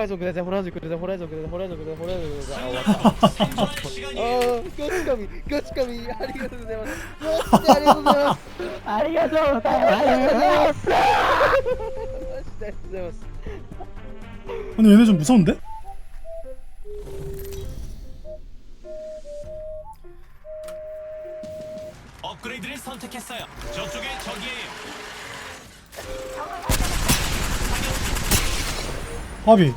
호라이즌 그대자 호라이즌 그대자 호라이즌 그대자 호라이즌 그대자 호라이즌 그대자 아 왔다. 어 교수감이 교수감이 아리가토 고자이마스 진짜 아리가토 고자이마스 아리가토 고자이마스 고자이마스 근데 얘네 좀 무서운데? 업그레이드를 선택했어요. 저쪽에 적이에요. 바비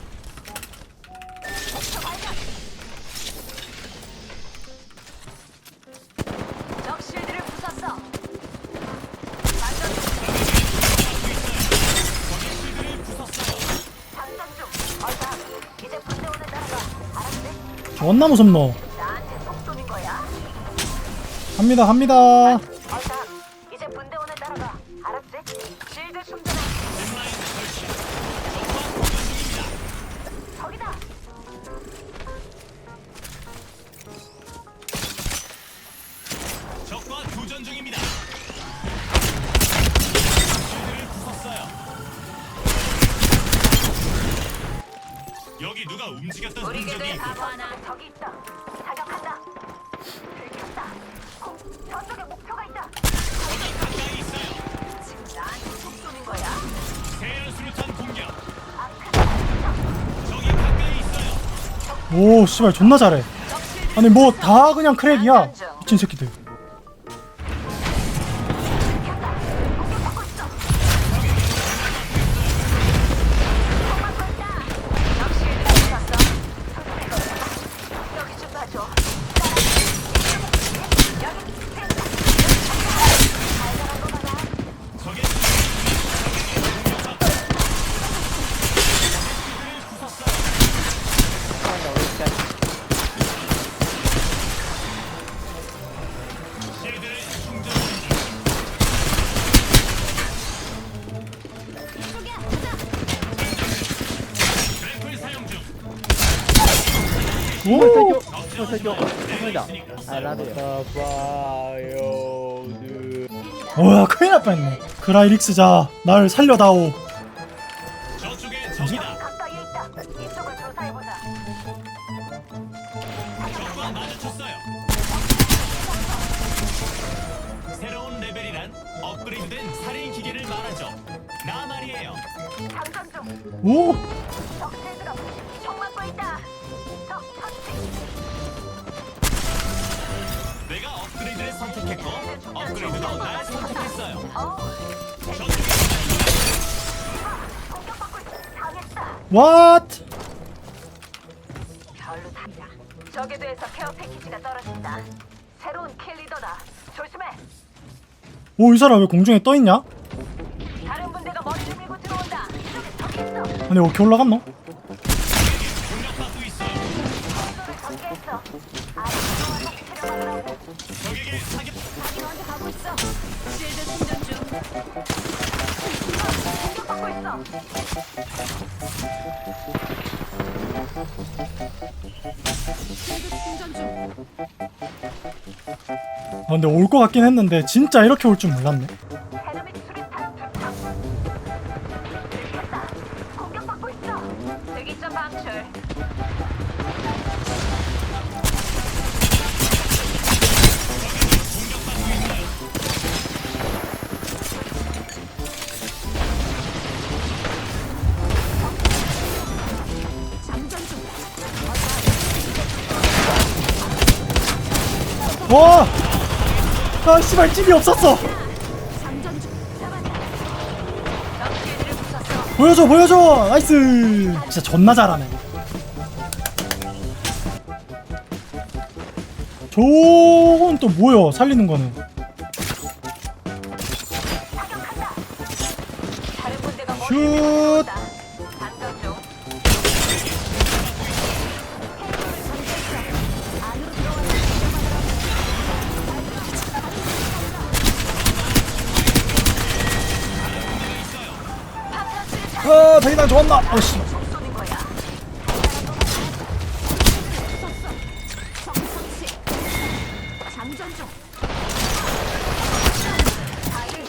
존나 무섭노. 갑니다 갑니다. 오 씨발 존나 잘해. 아니 뭐 다 그냥 크랙이야 봐요 느 뭐야 큰일 날 뻔했네 그라이릭스자 날 살려다오 저쪽에 적이다. 가까이에 있다. 이쪽을 조사해보자. 적과 마주쳤어요. 새로운 레벨이란 업그레이드된 살인 기계를 말하죠. 나 말이에요. 장전 중. 오적 맞고 있다. 적 터치. 선택했고 업그레이드도 날 선택했어요. 어우, 저쪽에 공격받고 있어. 당했다. 왓 별로 답이다. 적에 대해서 케어 패키지가 떨어진다. 새로운 킬 리더다. 조심해. 오 이 사람 왜 공중에 떠있냐? 다른 분대가 머리를 밀고 들어온다. 이쪽에 적이 있어. 아니 어떻게 올라갔노? 아 근데 올 것 같긴 했는데 진짜 이렇게 올 줄 몰랐네 와! 아 씨발 집이 없었어. 보여줘 보여줘 나이스 진짜 존나 잘하네 저건 또 뭐야 살리는 거는 슛! 아 자기장 좋았나? 중.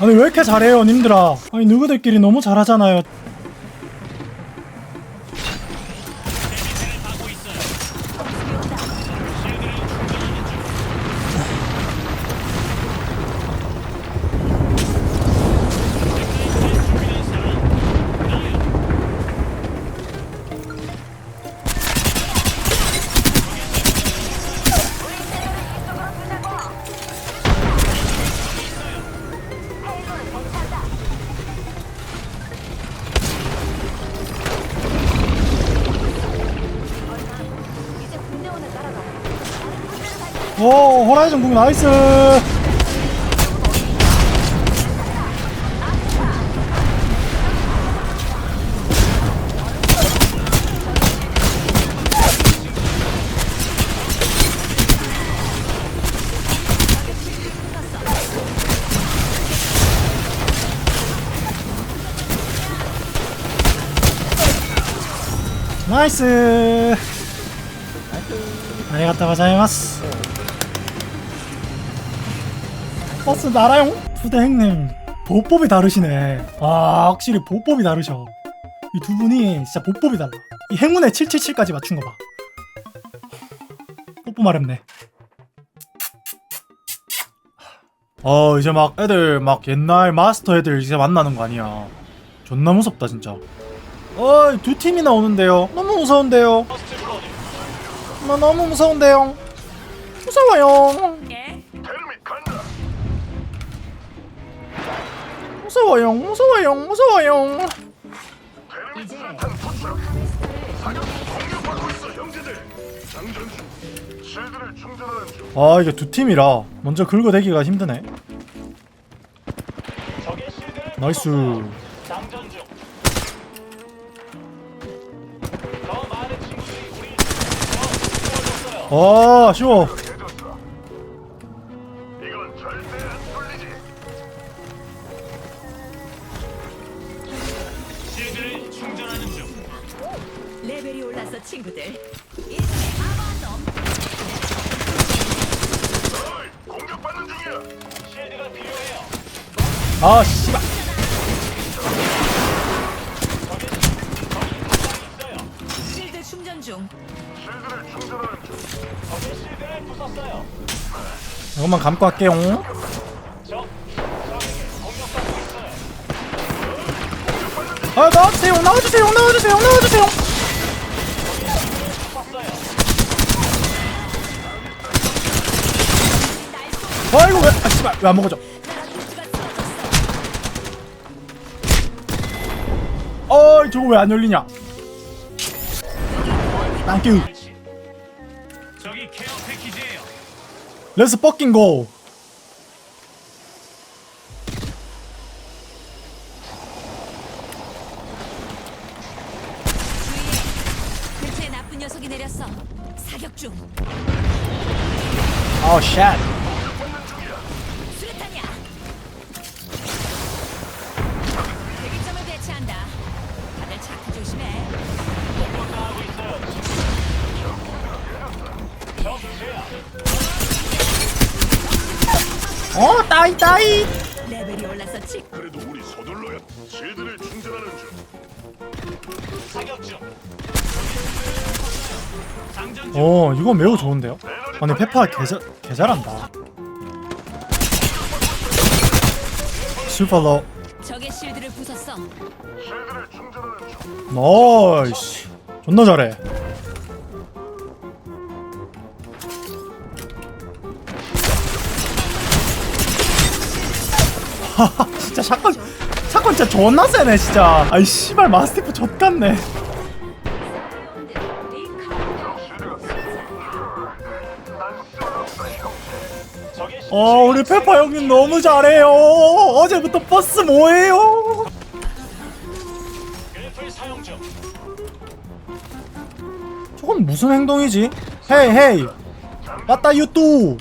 아니 왜 이렇게 잘해요 님들아? 아니 누구들끼리 너무 잘하잖아요 호라이즌 궁 나이스. 나이스. 아리가또 고자이마스 버스 나라용? 투대 행님 보법이 다르시네. 아 확실히 보법이 다르셔. 이 두 분이 진짜 보법이 달라. 이 행운의 777까지 맞춘 거봐. 뽀뽀 마렵네. 어 이제 막 애들 막 옛날 마스터 애들 이제 만나는 거 아니야. 존나 무섭다 진짜. 어이 두 팀이나 오는데요. 너무 무서운데요. 나 너무 무서운데요. 무서워요 무서워요 무서워요 무서워요. 아 이게 두 팀이라 먼저 긁어대기가 힘드네. 나이스. 아 쉬워 친구들 이제 아마도 어이, 공격받는 중이야. 실드가 필요해요. 아 씨발. 실드 충전 중 실드를 충전하는 중. 적의 실드를 부쉈어요. 이것만 감고 할게요 적 적에게 공격받고 있어요. 아 나와주세요 나와주세요 나와주세요 나와주세요 부쉈어요. 아이고 왜 아 씨발. 왜 안 먹어져? 어이 저거 왜 안 열리냐? 땡큐 설치. 저기 케어 패키지예요. 렛츠 뻑킹 고 주위에 근처에 나쁜 녀석이 내렸어. 사격 중. 아우 쉣 어 따이 따이 레벨이 올랐어 치 그래도 우리 서둘러야. 실드를 충전하는 중. 사격 중. 장전 중. 어 이거 매우 좋은데요 아 근데 페파 개잘 개잘한다 슈퍼로 적의 실드를 부쉈어 실드를 충전하는 중. 나이스 존나 잘해 진짜 샷건 샷건 진짜 존나 세네 진짜. 아이 씨발 마스티프 실- 어 우리 페파 형님 너무 잘해요. 어제부터 버스 중. 저건 무슨 행동이지? 헤이 헤이. 왔다 유뚜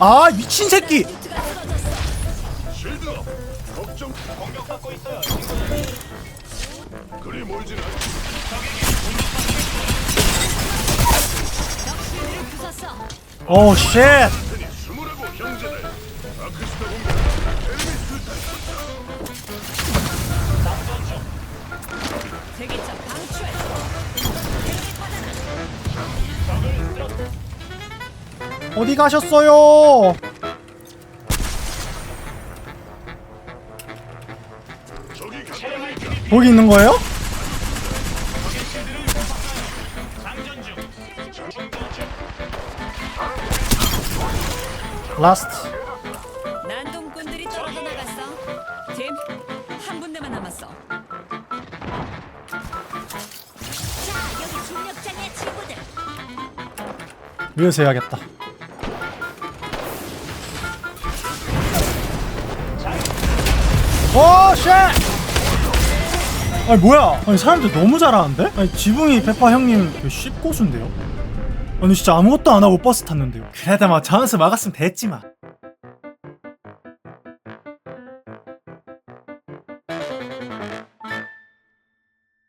아 미친 새끼. 도주 어디 가셨어요? 거기 있는 거예요? 라스트 난동꾼들이 떨어져 나갔어. 팀, 한 군데만 남았어. 자, 여기 중력장의 친구들. 해야겠다 오 쉣! 아니 뭐야 아니 사람들 너무 잘하는데? 아니 지붕이 페파 형님 그 씹고수인데요? 아니 진짜 아무것도 안 하고 버스 탔는데요 그래도 뭐 전수 먹었으면 됐지 만